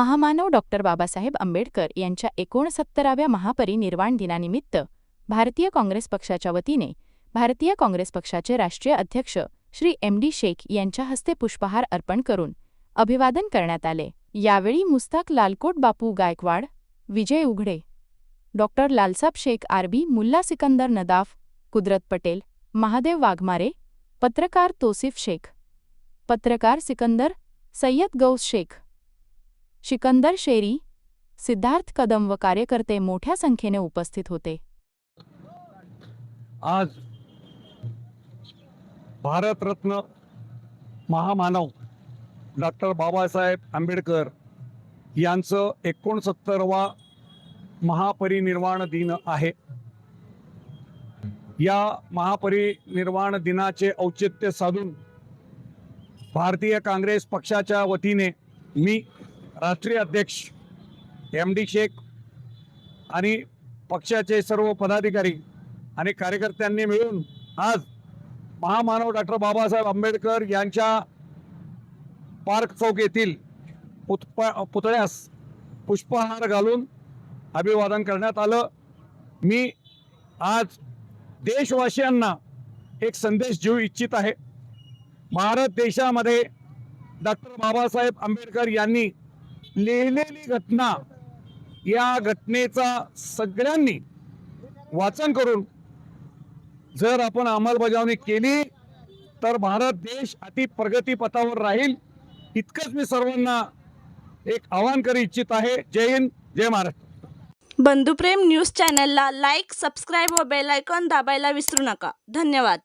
महामानव डॉक्टर बाबासाहेब आंबेडकर यांच्या एकोणसत्तराव्या महापरिनिर्वाण दिनानिमित्त भारतीय काँग्रेस पक्षाच्या वतीने भारतीय काँग्रेस पक्षाचे राष्ट्रीय अध्यक्ष श्री एम डी शेख यांच्या हस्ते पुष्पहार अर्पण करून अभिवादन करण्यात आले. यावेळी Mushtaq Lalkot Bapu Gaikwad Vijay Ughade doctor Lalsab Shaikh R B Mulla Sikandar Nadaf Kudrat Patel Mahadev Waghmare पत्रकार तोसिफ शेख पत्रकार सिकंदर सय्यद गौस शेख सिकंदर शेरी सिद्धार्थ कदम व कार्यकर्ते मोठ्या संख्येने उपस्थित होते. आज भारतरत्न महामानव डॉक्टर बाबासाहेब आंबेडकर यांचं एकोणसत्तरवा महापरिनिर्वाण दिन आहे. या महापरिनिर्वाण दिनाचे औचित्य साधून भारतीय काँग्रेस पक्षाच्या वतीने मी राष्ट्रीय अध्यक्ष एम डी शेख आणि पक्षाचे सर्व पदाधिकारी आणि कार्यकर्त्यांनी मिळून आज महामानव डॉक्टर बाबासाहेब आंबेडकर यांच्या पार्क चौक येथील पुतपा पुतळ्यास पुष्पहार घालून अभिवादन करण्यात आलं. मी आज देशवासियांना एक संदेश देऊ इच्छित आहे. भारत देशामध्ये डॉक्टर बाबासाहेब आंबेडकर यांनी लिहिलेली घटना या घटनेचा सगळ्यांनी वाचन करून जर आपण अंमलबजावणी केली तर भारत देश अति प्रगतीपथावर राहील इतकंच मी सर्वांना एक आवाहन करू इच्छित आहे. जय हिंद जय महाराष्ट्र. बंधुप्रेम न्यूज चॅनलला लाईक सबस्क्राईब व बेल आयकॉन दाबायला विसरू नका. धन्यवाद.